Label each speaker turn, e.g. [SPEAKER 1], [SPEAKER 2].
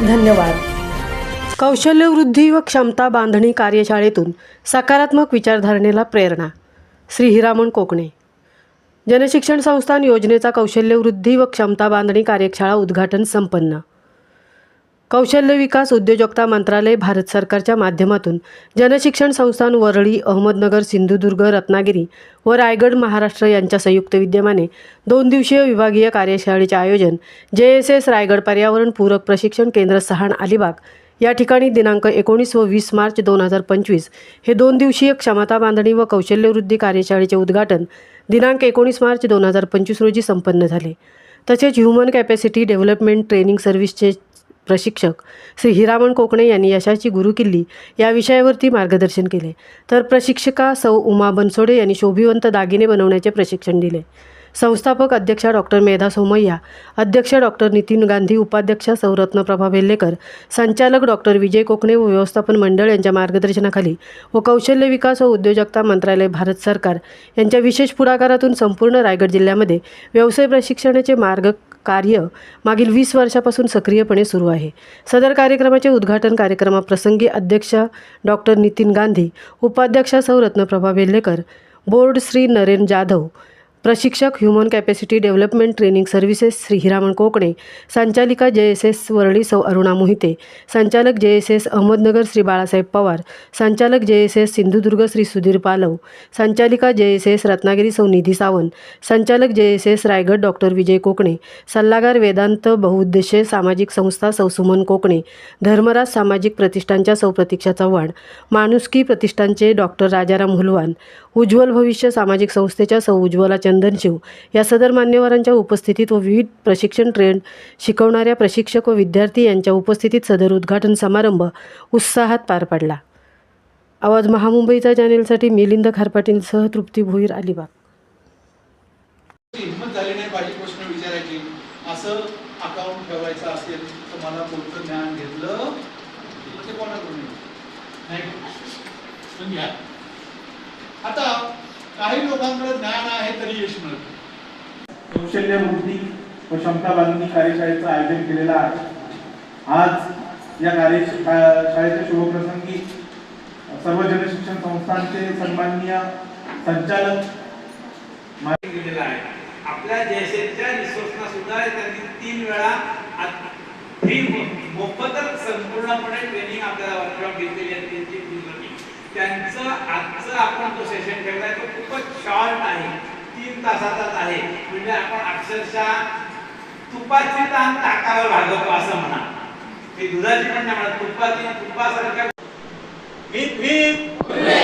[SPEAKER 1] धन्यवाद. कौशल्यवृद्धी व क्षमता बांधणी कार्यशाळेतून सकारात्मक विचारधारणेला प्रेरणा. श्री हिरामण कोकणे. जनशिक्षण संस्थान योजनेचा कौशल्यवृद्धी व क्षमता बांधणी कार्यशाळा उद्घाटन संपन्न. कौशल्य विकास उद्योजकता मंत्रालय भारत सरकारच्या माध्यमातून जनशिक्षण संस्थान वरळी अहमदनगर सिंधुदुर्ग रत्नागिरी व रायगड महाराष्ट्र यांच्या संयुक्त विद्यमाने दोन दिवसीय विभागीय कार्यशाळेचे आयोजन जे एस एस रायगड पर्यावरण पूरक प्रशिक्षण केंद्र सहाण अलिबाग या ठिकाणी दिनांक एकोणीस व वीस मार्च दोन हजार पंचवीस हे दोन दिवसीय क्षमता बांधणी व कौशल्यवृद्धी कार्यशाळेचे उद्घाटन दिनांक एकोणीस मार्च दोन हजार पंचवीस रोजी संपन्न झाले. तसेच ह्युमन कॅपॅसिटी डेव्हलपमेंट ट्रेनिंग सर्व्हिसचे प्रशिक्षक श्री हिरामण कोकणे यांनी यशाची गुरुकिल्ली या विषयावरती मार्गदर्शन केले. तर प्रशिक्षिका सौ उमा बनसोडे यांनी शोभिवंत दागिने बनवण्याचे प्रशिक्षण दिले. संस्थापक अध्यक्षा डॉक्टर मेधा सोमय्या अध्यक्ष डॉक्टर नितीन गांधी उपाध्यक्षा सौरत्नप्रभा भेल्लेकर संचालक डॉक्टर विजय कोकणे व व्यवस्थापन मंडळ यांच्या मार्गदर्शनाखाली व कौशल्य विकास व उद्योजकता मंत्रालय भारत सरकार यांच्या विशेष पुढाकारातून संपूर्ण रायगड जिल्ह्यामध्ये व्यवसाय प्रशिक्षणाचे मार्ग कार्य मागील वीस वर्षापासून सक्रियपणे सुरू आहे. सदर कार्यक्रमाचे उद्घाटन कार्यक्रमाप्रसंगी अध्यक्ष डॉक्टर नितीन गांधी उपाध्यक्षा सौ रत्नप्रभा वेल्लेकर बोर्ड श्री नरेन जाधव प्रशिक्षक human capacity development training services Shri Hiraman Kokane. संचालिका जे एस एस वरळी सौ अरुणा मोहिते. संचालक J S S Ahmednagar Shri Balasaheb Pawar. संचालक J S S Sindhudurg Shri Sudhir Palav. संचालिका जे एस एस रत्नागिरी सौ निधी सावंत. संचालक J S S Raigad doctor Vijay Kokane. सल्लागार वेदांत बहुउद्देशीय सामाजिक संस्था सौ सुमन कोकणे. धर्मराज सामाजिक प्रतिष्ठानच्या सौ प्रतीक्षा चव्हाण. माणुसकी प्रतिष्ठानचे डॉक्टर राजाराम हुलवान. उज्ज्वल भविष्य सामाजिक संस्थेच्या सौ चंदन शिव या सदर मान्यवरांच्या उपस्थितीत व विविध प्रशिक्षण ट्रेंड शिकवणाऱ्या प्रशिक्षक व विद्यार्थी यांच्या उपस्थितीत सदर उद्घाटन समारंभ उत्साहात पार पडला. आवाज महामुंबईचा चॅनेलसाठी मिलिंद खारपाटींसह तृप्ती भोईर अलिबाग.
[SPEAKER 2] हिंमत झाली नाही पाहिजे प्रश्न विचारायची. असं अकाउंट ठेवायचं असेल तर मला कोणतं ज्ञान घेतलं ते कोणाकडून नाही आता काही लोकांकडे ज्ञान आहे तरी यश मिळत.
[SPEAKER 3] कौशल्य वृद्धी व क्षमता बांधणी कार्यशाळेचं आयोजन केलेलं आहे. आज या कार्य शाळेच्या शुभप्रसंगी सर्व जनशिक्षण संस्थांचे सन्माननीय संचालक
[SPEAKER 4] दिलेला आहे. आपल्या जयसेच्या रिसोर्सना सुद्धा त्यांनी तीन वेळा फ्री मोफतच संपूर्णपणे ट्रेनिंग आपल्याला वर्कशॉप घेतलेली आहे त्यांची त्यांचं आजचं आपण तो सेशन ठेवलाय तो खूपच शॉर्ट आहे तीन तासाचाच आहे. म्हणजे आपण अक्षरशः तुपाची ताण ताकावर भागवतो असं म्हणा. मी दुधाची पण नाही म्हणा तुपाची तुपासारख्या मी मी